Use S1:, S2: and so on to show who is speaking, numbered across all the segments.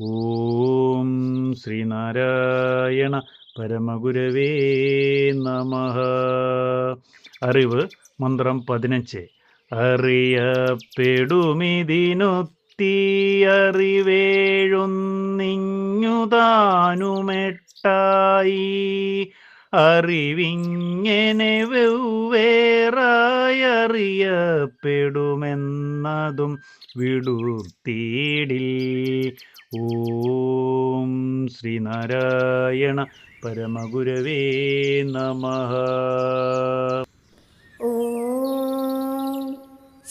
S1: ഓം ശ്രീനാരായണ പരമഗുരവേ നമ. അറിവ് മന്ത്രം പതിനഞ്ച്. അറിയപ്പെടുമിതിനൊത്തി അറിവേഴുന്നിങ്ങുതാനുമെട്ടായി അറിവിങ്ങനെ വെവ്വേറായി അറിയപ്പെടുമെന്നതും വിടുത്തീടിൽ ഓം ശ്രീനാരായണ പരമഗുരവേ നമ.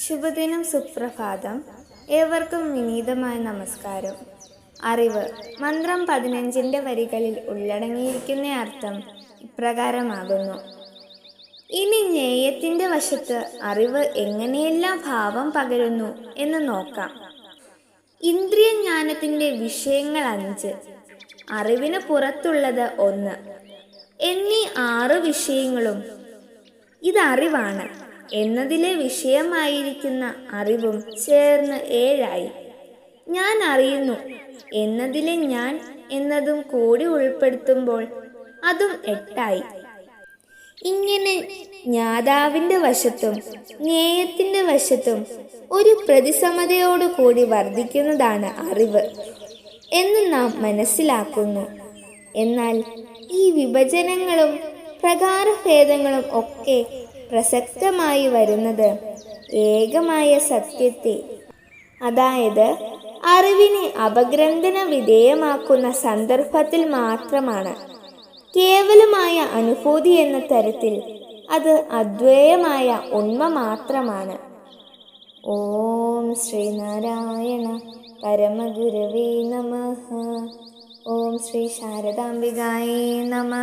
S2: ശുഭദിനം സുപ്രഭാതം. ഏവർക്കും വിനീതമായ നമസ്കാരം. അറിവ് മന്ത്രം പതിനഞ്ചിന്റെ വരികളിൽ ഉള്ളടങ്ങിയിരിക്കുന്ന അർത്ഥം ഇപ്രകാരമാകുന്നു. ഇനി ജ്ഞേയത്തിന്റെ വശത്ത് അറിവ് എങ്ങനെയെല്ലാം ഭാവം പകരുന്നു എന്ന് നോക്കാം. ഇന്ദ്രിയ ജ്ഞാനത്തിന്റെ വിഷയങ്ങൾ അഞ്ച്. അറിവിന് പുറത്തുള്ളത് ഒന്ന്. എന്നീ ആറ് വിഷയങ്ങളും ഇതറിവാണ് എന്നതിലെ വിഷയമായിരിക്കുന്ന അറിവും ചേർന്ന് ഏഴായി. ഞാൻ അറിയുന്നു. എന്നതിലെ ഞാൻ എന്നതും കൂടി ഉൾപ്പെടുത്തുമ്പോൾ അതും എട്ടായി. ഇങ്ങനെ ജ്ഞാതാവിന്റെ വശത്തും ജ്ഞേയത്തിന്റെ വശത്തും ഒരു പ്രതിസമതയോടു കൂടി വർദ്ധിക്കുന്നതാണ് അറിവ് എന്ന് നാം മനസ്സിലാക്കുന്നു. എന്നാൽ ഈ വിഭജനങ്ങളും പ്രകാരഭേദങ്ങളും ഒക്കെ പ്രസക്തമായി വരുന്നത് ഏകമായ സത്യത്തെ അതായത് അറിവിനെ അപഗ്രന്ഥന വിധേയമാക്കുന്ന സന്ദർഭത്തിൽ മാത്രമാണ്. കേവലമായ അനുഭൂതി എന്ന തരത്തിൽ അത് അദ്വേയമായ ഉണ്മ മാത്രമാണ്. ഓം ശ്രീനാരായണ പരമഗുരവേ നമ. ഓം ശ്രീ ശാരദാംബികായേ നമ.